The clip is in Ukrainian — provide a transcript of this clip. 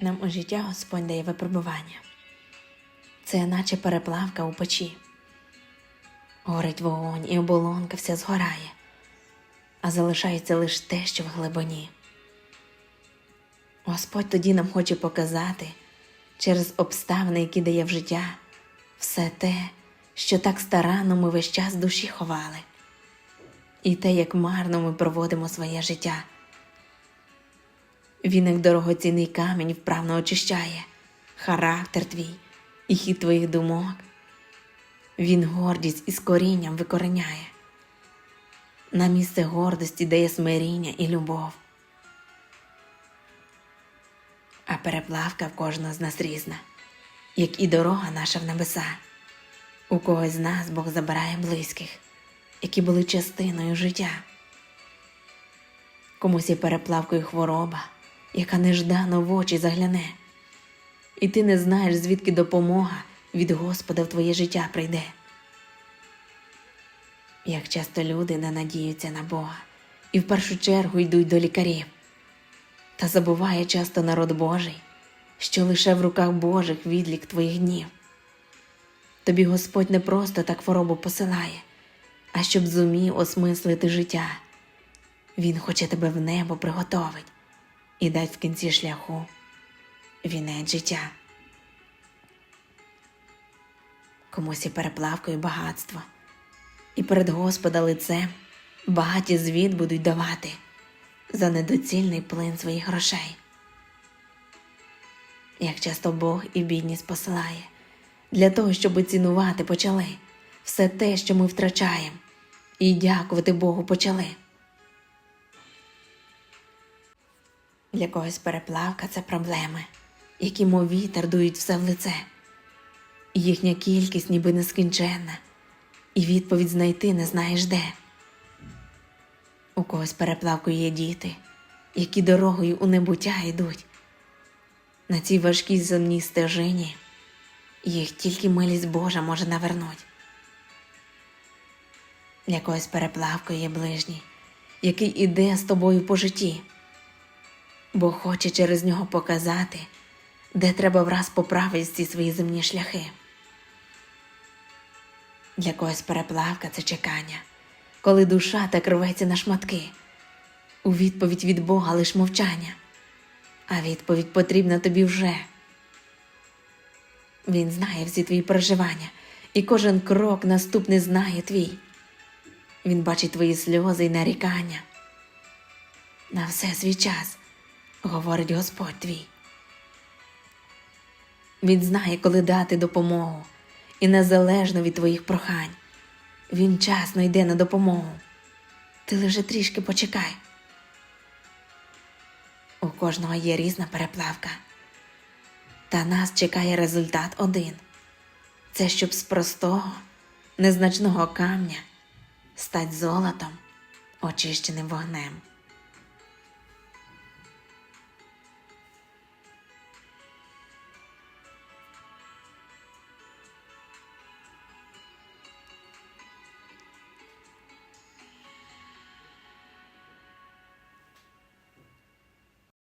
Нам у життя Господь дає випробування. Це наче переплавка у печі. Горить вогонь і оболонка вся згорає, а залишається лише те, що в глибині. Господь тоді нам хоче показати через обставини, які дає в життя, все те, що так старанно ми весь час душі ховали, і те, як марно ми проводимо своє життя. Він, як дорогоцінний камінь, вправно очищає характер твій і хід твоїх думок. Він гордість із корінням викореняє. На місце гордості дає смиріння і любов. А переплавка в кожного з нас різна, як і дорога наша в небеса. У когось з нас Бог забирає близьких, які були частиною життя. Комусь є переплавкою хвороба, яка неждано в очі загляне, і ти не знаєш, звідки допомога від Господа в твоє життя прийде. Як часто люди не надіються на Бога і в першу чергу йдуть до лікарів, та забуває часто народ Божий, що лише в руках Божих відлік твоїх днів. Тобі Господь не просто так хворобу посилає, а щоб зумів осмислити життя. Він хоче тебе в небо приготовить і дать в кінці шляху вінець життя. Комусь і переплавкою багатство, і перед Господа лицем багаті звіт будуть давати за недоцільний плин своїх грошей. Як часто Бог і бідність посилає для того, щоб цінувати почали все те, що ми втрачаємо, і дякувати Богу почали. Для когось переплавка це проблеми, які, мов вітер, дують все в лице. Їхня кількість ніби нескінченна, і відповідь знайти не знаєш де. У когось переплавкою є діти, які дорогою у небуття йдуть. На цій важкій земній стежині їх тільки милість Божа може навернуть. Для когось переплавкою є ближній, який іде з тобою по житті, бо хоче через нього показати, де треба враз поправити ці свої земні шляхи. Для когось переплавка це чекання, коли душа так рветься на шматки. У відповідь від Бога лиш мовчання, а відповідь потрібна тобі вже. Він знає всі твої переживання, і кожен крок наступний знає твій. Він бачить твої сльози і нарікання. На все свій час, говорить Господь твій. Він знає, коли дати допомогу, і незалежно від твоїх прохань. Він часно йде на допомогу. Ти лише трішки почекай. У кожного є різна переплавка. Та нас чекає результат один це щоб з простого, незначного камня стать золотом, очищеним вогнем.